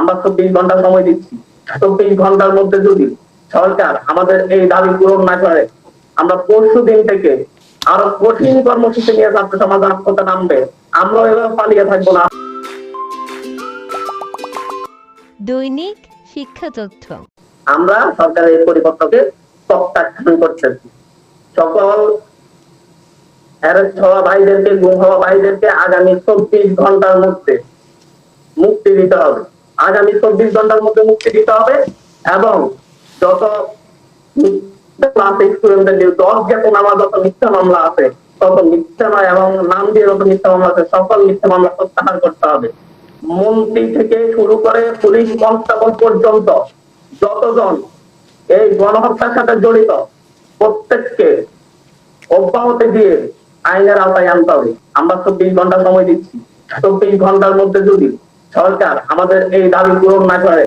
আমরা চব্বিশ ঘণ্টা সময় দিচ্ছি। চব্বিশ ঘণ্টার মধ্যে যদি সরকার আমাদের এই দাবি পূরণ না করে আমরা পরশু দিন থেকে আরও কঠিন কর্মসূচি নিয়ে ছাত্র সমাজ রাজপথে নামবে। আমরা এভাবে পালিয়ে থাকব না। দৈনিক শিক্ষা তথ্য। আমরা সরকারের এই পরিপত্রকে প্রত্যাখ্যান করতেছি। সকল অ্যারেস্ট হওয়া ভাইদেরকে গুম হওয়া ভাইদেরকে আগামী চব্বিশ ঘণ্টার মধ্যে মুক্তি দিতে হবে। আগামী চব্বিশ ঘণ্টার মধ্যে মুক্তি দিতে হবে এবং যত মন্ত্রী থেকে পুলিশ পর্যন্ত যতজন এই গণহত্যার সাথে জড়িত, প্রত্যেককে অব্যাহতি দিয়ে আইনের আওতায় আনতে হবে। আমরা চব্বিশ ঘণ্টা সময় দিচ্ছি। চব্বিশ ঘণ্টার মধ্যে যদি সরকার আমাদের এই দাবি পূরণ না করে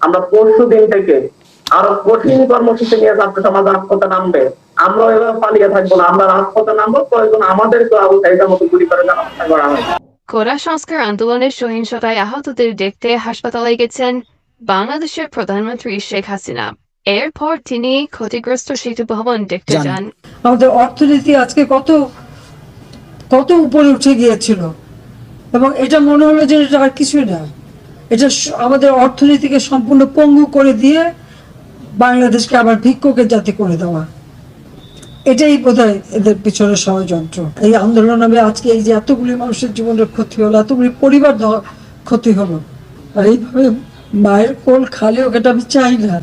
আমরা পরশু দিন থেকে আরও কঠিন কর্মসূচি নিয়ে ছাত্র সমাজ রাজপথে নামবে। আমরা এভাবে পালিয়ে থাকব না আমরা রাজপথে নামবো প্রয়োজন আমাদেরকে আবু সাইদের মতো গুলি করে যেন হত্যা করা হয় কোরা সংস্কার আন্দোলনের সহিংসতায় আহতদের দেখতে হাসপাতালে গেছেন বাংলাদেশের প্রধানমন্ত্রী শেখ হাসিনা। এরপর তিনি ক্ষতিগ্রস্ত সেতু ভবন দেখতে যান। যান। আমাদের অর্থনীতি আজকে কত কত উপরে উঠে গিয়েছিল? এবং এটা মনে হলো যে এটা আর কিছুই না। এটা আমাদের অর্থনীতিকে সম্পূর্ণ পঙ্গু করে দিয়ে বাংলাদেশকে আবার ভিক্ষুকের জাতি করে দেওয়া। এটাই বোধহয় এদের পিছনে ষড়যন্ত্র। এই আন্দোলন আমি আজকে এই যে এতগুলি মানুষের জীবনের ক্ষতি হলো, এতগুলি পরিবার ক্ষতি হলো, আর এইভাবে মায়ের কোল খালি এটা আমি চাই না।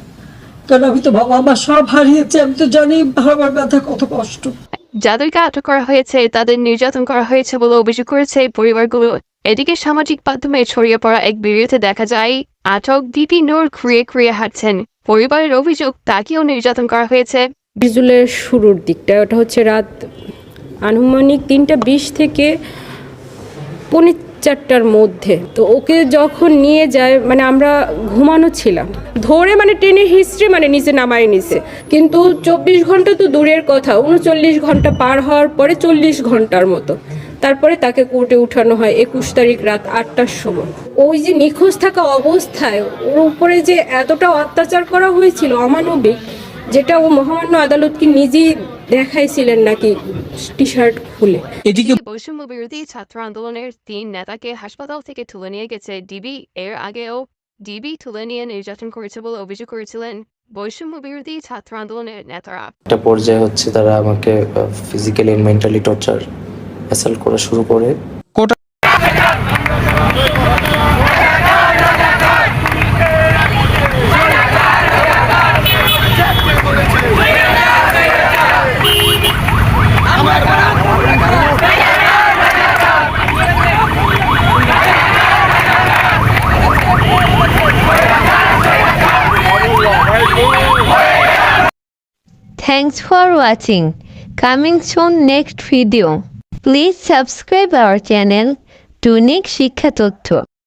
কারণ আমি তো বাবা আমার সব হারিয়েছি, আমি তো জানি বাবার ব্যথা কত কষ্ট। যাদেরকে আটক করা হয়েছে, তাদের নির্যাতন করা হয়েছে বলে অভিযোগ করেছে পরিবারগুলো। এদিকে সামাজিক মাধ্যমে ছড়িয়ে পড়া এক ভিডিওতে দেখা যায়, আটক দিপি নূর খুঁড়িয়ে খুঁড়িয়ে হাঁটছেন। পরিবারের অভিযোগ, তাকেও নির্যাতন করা হয়েছে। বিজুলের শুরুর দিকটা, ওটা হচ্ছে রাত আনুমানিক তিনটা বিশ থেকে পৌনে চারটার মধ্যে। তো ওকে যখন নিয়ে যায় মানে আমরা ঘুমানো ছিলাম। ধরে মানে ট্রেনের হিস্ট্রি মানে নিচে নামায় নিছে কিন্তু চব্বিশ ঘণ্টা তো দূরের কথা। উনচল্লিশ ঘণ্টা পার হওয়ার পরে চল্লিশ ঘণ্টার মতো। তারপরে তাকে কোর্টে উঠানো হয় একুশ তারিখ রাত আটটার সময়। ওই যে নিখোঁজ থাকা অবস্থায় ওর উপরে যে এতটা অত্যাচার করা হয়েছিল অমানবিক, যেটা ও মহামান্য আদালতকে নিজেই দেখাইছিলেন নাকি টি শার্ট খুলে। এদিকে বৈষম্য বিরোধী ছাত্র আন্দোলনের তিন নেতাকে হাসপাতাল থেকে তুলে নিয়ে গেছে ডিবি। এর আগেও ডিবি তুলে নিয়ে নির্যাতন করেছে বলে অভিযোগ করেছিলেন বৈষম্য বিরোধী ছাত্র আন্দোলনের নেতারা। একটা পর্যায়ে হচ্ছে তারা আমাকে ফিজিক্যালি মেন্টালি টর্চার অ্যাসাল্ট করা শুরু করে। Thanks for watching. Coming soon next video. Please subscribe our channel Tunic Shikha তথ্য